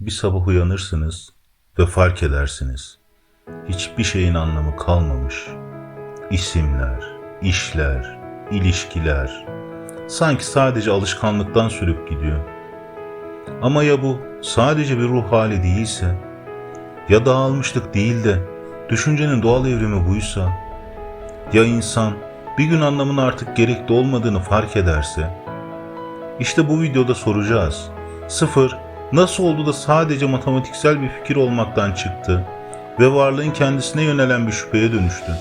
Bir sabah uyanırsınız ve fark edersiniz. Hiçbir şeyin anlamı kalmamış. İsimler, işler, ilişkiler sanki sadece alışkanlıktan sürüp gidiyor. Ama ya bu sadece bir ruh hali değilse, ya dağılmışlık değil de düşüncenin doğal evrimi buysa, ya insan bir gün anlamın artık gerekli olmadığını fark ederse, işte bu videoda soracağız. Sıfır nasıl oldu da sadece matematiksel bir fikir olmaktan çıktı ve varlığın kendisine yönelen bir şüpheye dönüştü.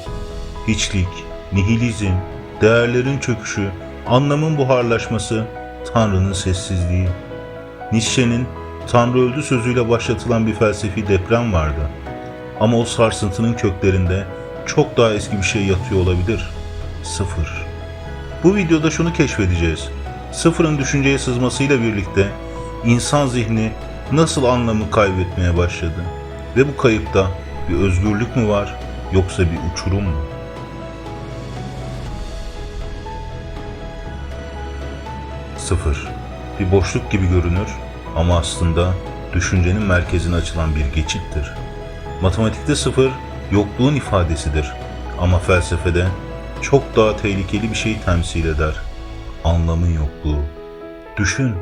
Hiçlik, nihilizm, değerlerin çöküşü, anlamın buharlaşması, Tanrı'nın sessizliği. Nietzsche'nin Tanrı öldü sözüyle başlatılan bir felsefi deprem vardı. Ama o sarsıntının köklerinde çok daha eski bir şey yatıyor olabilir. Sıfır. Bu videoda şunu keşfedeceğiz. Sıfırın düşünceye sızmasıyla birlikte insan zihni nasıl anlamı kaybetmeye başladı? Ve bu kayıpta bir özgürlük mü var yoksa bir uçurum mu? Sıfır. Bir boşluk gibi görünür ama aslında düşüncenin merkezine açılan bir geçittir. Matematikte sıfır yokluğun ifadesidir ama felsefede çok daha tehlikeli bir şey temsil eder. Anlamın yokluğu. Düşün,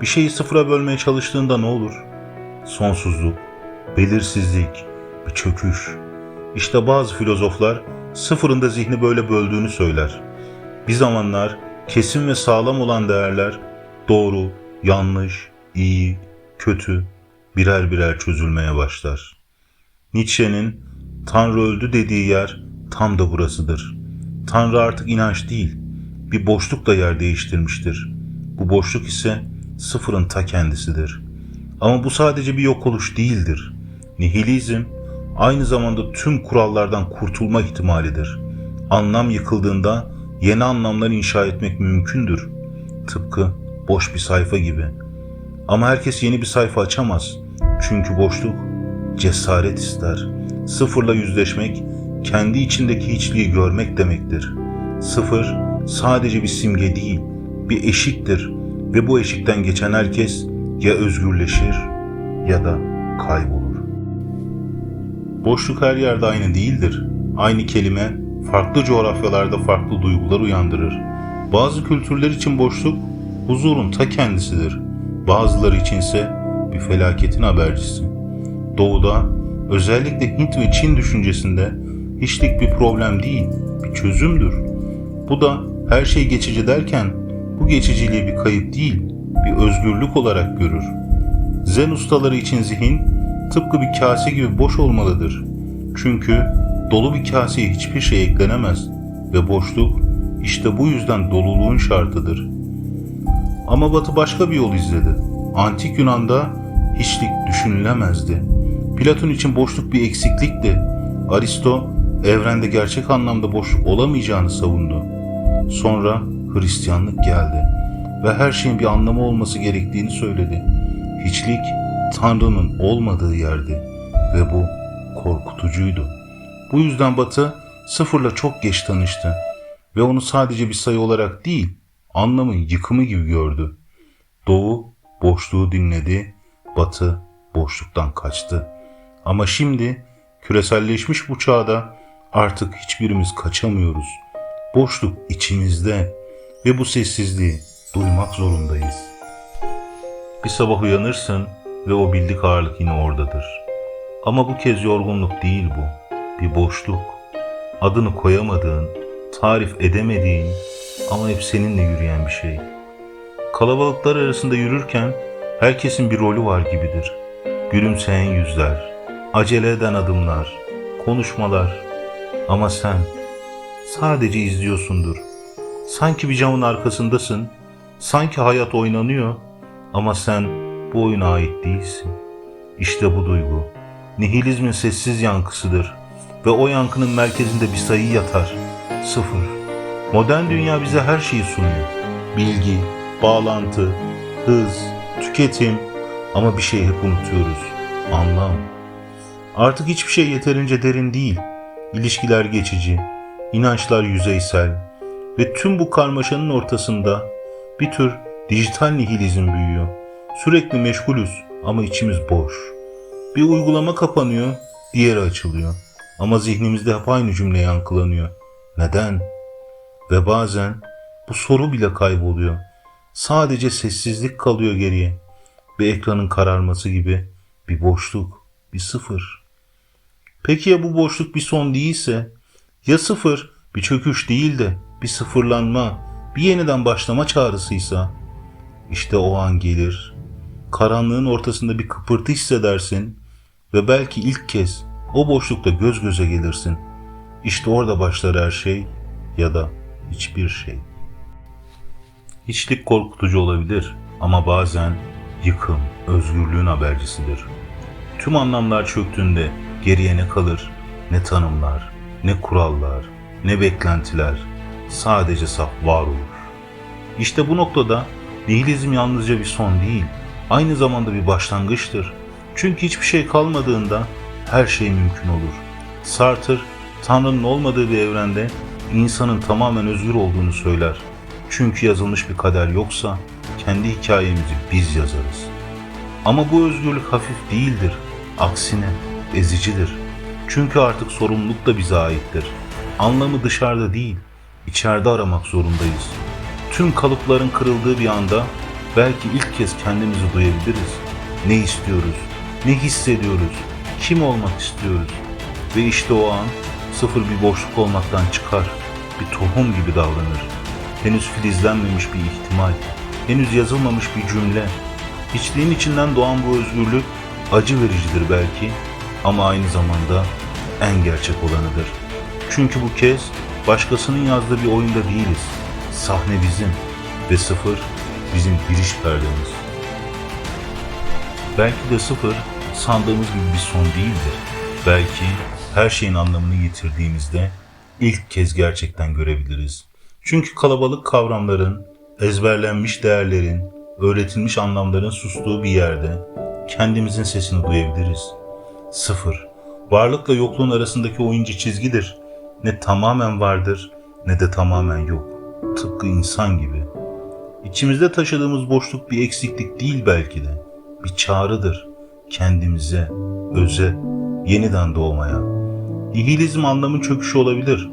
bir şeyi sıfıra bölmeye çalıştığında ne olur? Sonsuzluk, belirsizlik, bir çöküş. İşte bazı filozoflar sıfırın da zihni böyle böldüğünü söyler. Bir zamanlar kesin ve sağlam olan değerler doğru, yanlış, iyi, kötü birer birer çözülmeye başlar. Nietzsche'nin Tanrı öldü dediği yer tam da burasıdır. Tanrı artık inanç değil, bir boşlukla yer değiştirmiştir. Bu boşluk ise sıfırın ta kendisidir. Ama bu sadece bir yok oluş değildir. Nihilizm aynı zamanda tüm kurallardan kurtulma ihtimalidir. Anlam yıkıldığında yeni anlamlar inşa etmek mümkündür. Tıpkı boş bir sayfa gibi. Ama herkes yeni bir sayfa açamaz. Çünkü boşluk cesaret ister. Sıfırla yüzleşmek, kendi içindeki hiçliği görmek demektir. Sıfır sadece bir simge değil, bir eşiktir ve bu eşikten geçen herkes ya özgürleşir ya da kaybolur. Boşluk her yerde aynı değildir. Aynı kelime farklı coğrafyalarda farklı duygular uyandırır. Bazı kültürler için boşluk huzurun ta kendisidir. Bazıları içinse bir felaketin habercisi. Doğuda özellikle Hint ve Çin düşüncesinde hiçlik bir problem değil, bir çözümdür. Bu da her şey geçici derken bu geçiciliği bir kayıp değil, bir özgürlük olarak görür. Zen ustaları için zihin tıpkı bir kase gibi boş olmalıdır. Çünkü dolu bir kaseye hiçbir şey eklenemez ve boşluk işte bu yüzden doluluğun şartıdır. Ama Batı başka bir yol izledi. Antik Yunan'da hiçlik düşünülemezdi. Platon için boşluk bir eksiklikti. Aristo evrende gerçek anlamda boşluk olamayacağını savundu. Sonra Hristiyanlık geldi ve her şeyin bir anlamı olması gerektiğini söyledi. Hiçlik Tanrı'nın olmadığı yerdi ve bu korkutucuydu. Bu yüzden Batı sıfırla çok geç tanıştı ve onu sadece bir sayı olarak değil, anlamın yıkımı gibi gördü. Doğu boşluğu dinledi, Batı boşluktan kaçtı. Ama şimdi küreselleşmiş bu çağda artık hiçbirimiz kaçamıyoruz. Boşluk içimizde ve bu sessizliği duymak zorundayız. Bir sabah uyanırsın ve o bildik ağırlık yine oradadır. Ama bu kez yorgunluk değil bu, bir boşluk. Adını koyamadığın, tarif edemediğin ama hep seninle yürüyen bir şey. Kalabalıklar arasında yürürken herkesin bir rolü var gibidir. Gülümseyen yüzler, acele eden adımlar, konuşmalar. Ama sen sadece izliyorsundur. Sanki bir camın arkasındasın, sanki hayat oynanıyor ama sen bu oyuna ait değilsin. İşte bu duygu, nihilizmin sessiz yankısıdır ve o yankının merkezinde bir sayı yatar. Sıfır. Modern dünya bize her şeyi sunuyor. Bilgi, bağlantı, hız, tüketim ama bir şey hep unutuyoruz. Anlam. Artık hiçbir şey yeterince derin değil. İlişkiler geçici, inançlar yüzeysel ve tüm bu karmaşanın ortasında bir tür dijital nihilizm büyüyor. Sürekli meşgulüz ama içimiz boş. Bir uygulama kapanıyor, diğeri açılıyor. Ama zihnimizde hep aynı cümle yankılanıyor. Neden? Ve bazen bu soru bile kayboluyor. Sadece sessizlik kalıyor geriye. Bir ekranın kararması gibi bir boşluk, bir sıfır. Peki ya bu boşluk bir son değilse? Ya sıfır bir çöküş değil de bir sıfırlanma, bir yeniden başlama çağrısıysa? İşte o an gelir. Karanlığın ortasında bir kıpırtı hissedersin ve belki ilk kez o boşlukta göz göze gelirsin. İşte orada başlar her şey ya da hiçbir şey. Hiçlik korkutucu olabilir ama bazen yıkım, özgürlüğün habercisidir. Tüm anlamlar çöktüğünde geriye ne kalır? Ne tanımlar, ne kurallar, ne beklentiler. Sadece saf varoluş. İşte bu noktada nihilizm yalnızca bir son değil, aynı zamanda bir başlangıçtır. Çünkü hiçbir şey kalmadığında her şey mümkün olur. Sartre, Tanrı'nın olmadığı bir evrende insanın tamamen özgür olduğunu söyler. Çünkü yazılmış bir kader yoksa kendi hikayemizi biz yazarız. Ama bu özgürlük hafif değildir. Aksine ezicidir. Çünkü artık sorumluluk da bize aittir. Anlamı dışarıda değil, içeride aramak zorundayız. Tüm kalıpların kırıldığı bir anda belki ilk kez kendimizi duyabiliriz. Ne istiyoruz, ne hissediyoruz, kim olmak istiyoruz. Ve işte o an sıfır bir boşluk olmaktan çıkar, bir tohum gibi davranır. Henüz filizlenmemiş bir ihtimal, henüz yazılmamış bir cümle. Hiçliğin içinden doğan bu özgürlük acı vericidir belki ama aynı zamanda en gerçek olanıdır. Çünkü bu kez başkasının yazdığı bir oyunda değiliz. Sahne bizim ve sıfır bizim giriş perdemiz. Belki de sıfır sandığımız gibi bir son değildir. Belki her şeyin anlamını yitirdiğimizde ilk kez gerçekten görebiliriz. Çünkü kalabalık kavramların, ezberlenmiş değerlerin, öğretilmiş anlamların sustuğu bir yerde kendimizin sesini duyabiliriz. Sıfır, varlıkla yokluğun arasındaki o ince çizgidir. Ne tamamen vardır ne de tamamen yok. Tıpkı insan gibi. İçimizde taşıdığımız boşluk bir eksiklik değil belki de. Bir çağrıdır. Kendimize, öze, yeniden doğmaya. Nihilizm anlamın çöküşü olabilir.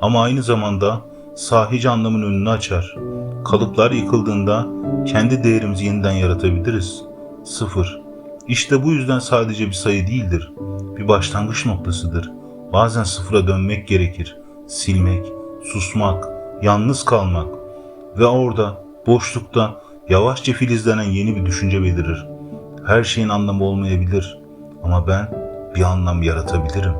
Ama aynı zamanda sahici anlamın önünü açar. Kalıplar yıkıldığında kendi değerimizi yeniden yaratabiliriz. Sıfır. İşte bu yüzden sadece bir sayı değildir. Bir başlangıç noktasıdır. Bazen sıfıra dönmek gerekir. Silmek, susmak, yalnız kalmak ve orada boşlukta yavaşça filizlenen yeni bir düşünce belirir. Her şeyin anlamı olmayabilir ama ben bir anlam yaratabilirim.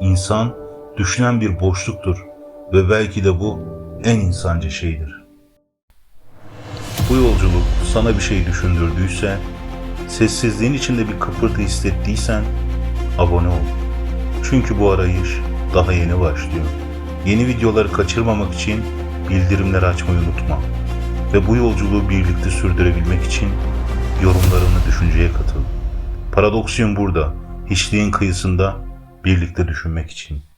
İnsan düşünen bir boşluktur ve belki de bu en insanca şeydir. Bu yolculuk sana bir şey düşündürdüyse, sessizliğin içinde bir kıpırtı hissettiysen abone ol. Çünkü bu arayış daha yeni başlıyor. Yeni videoları kaçırmamak için bildirimleri açmayı unutma. Ve bu yolculuğu birlikte sürdürebilmek için yorumlarını düşünceye katıl. Paradoksiyum burada, hiçliğin kıyısında birlikte düşünmek için.